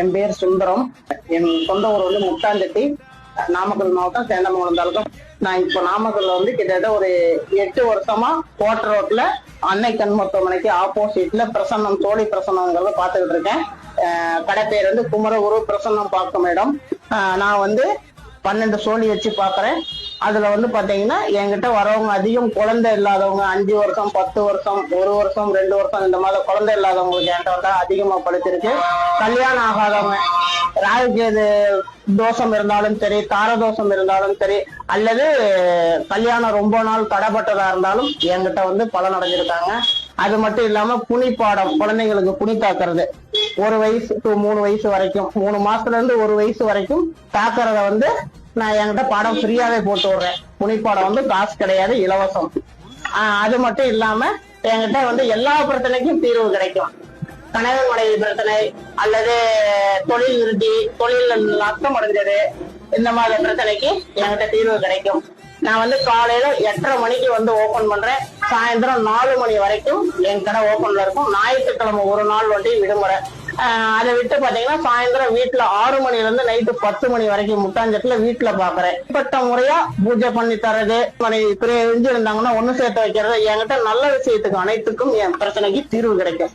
என் பேர் சுந்தரம். என் சொந்த ஊர் வந்து முட்டாந்தட்டி நாமக்கல் மாவட்டம் சேந்தமங்கலம் தாலுக்கா நான் இப்போ நாமக்கல்ல வந்து கிட்டத்தட்ட ஒரு எட்டு வருஷமா கோட்டை ரோட்ல அன்னை கண் மருத்துவமனைக்கு ஆப்போசிட்ல பிரசன்னம் தோழி பிரசன்னங்கிறத பார்த்துக்கிட்டு இருக்கேன். கடை பேர் வந்து குமரகுரு பிரசன்னம் பார்க்கும் இடம். நான் வந்து பன்னெண்டு சோழி வச்சு பாக்குறேன் அதுல வந்து பாத்தீங்கன்னா என்கிட்ட வரவங்க அதிகம் குழந்தை இல்லாதவங்க அஞ்சு வருஷம் பத்து வருஷம் ஒரு வருஷம் ரெண்டு வருஷம் இந்த மாதிரி குழந்தை இல்லாதவங்களுக்கு என்கிட்ட வந்தா அதிகமா படுத்திருக்கு. கல்யாணம் ஆகாதவங்க ராகுகேது தோஷம் இருந்தாலும் சரி தார தோஷம் இருந்தாலும் சரி அல்லது கல்யாணம் ரொம்ப நாள் தடைப்பட்டதா இருந்தாலும் என்கிட்ட வந்து பலன் அடைஞ்சிருக்காங்க. அது மட்டும் இல்லாம புனிப்பாடம் குழந்தைங்களுக்கு புனி தாக்குறது. ஒரு வயசு டு மூணு வயசு வரைக்கும் மூணு மாசத்துல இருந்து ஒரு வயசு வரைக்கும் தாக்குறத வந்து நான் என்கிட்ட பாடம் ஃப்ரீயாவே போட்டு விடுறேன். புனிப்படம் வந்து காசு கிடையாது இலவசம். ஆஹ் அது மட்டும் இல்லாம என்கிட்ட வந்து எல்லா பிரச்சனைக்கும் தீர்வு கிடைக்கும். கணவன் மனைவி பிரச்சனை அல்லது தொழில் விருத்தி தொழில் நஷ்டம் அடைஞ்சது இந்த மாதிரி பிரச்சனைக்கு என்கிட்ட தீர்வு கிடைக்கும். நான் வந்து காலையில எட்டரை மணிக்கு வந்து ஓபன் பண்றேன். சாயந்தரம் நாலு மணி வரைக்கும் என் கடை ஓபன்ல இருக்கும். ஞாயிற்றுக்கிழமை ஒரு நாள் வண்டி விடுமுறை. அதை விட்டு பாத்தீங்கன்னா சாயந்தரம் வீட்டுல ஆறு மணில இருந்து நைட்டு பத்து மணி வரைக்கும் முட்டாஞ்சத்துல வீட்டுல பாக்குறேன். இப்பட்ட முறையா பூஜை பண்ணி தரது மனைவி பிரிஞ்சு இருந்தாங்கன்னா ஒண்ணு சேர்த்து வைக்கிறது என்கிட்ட நல்ல விஷயத்துக்கு அனைத்துக்கும் என் பிரச்சனைக்கு தீர்வு கிடைக்கும்.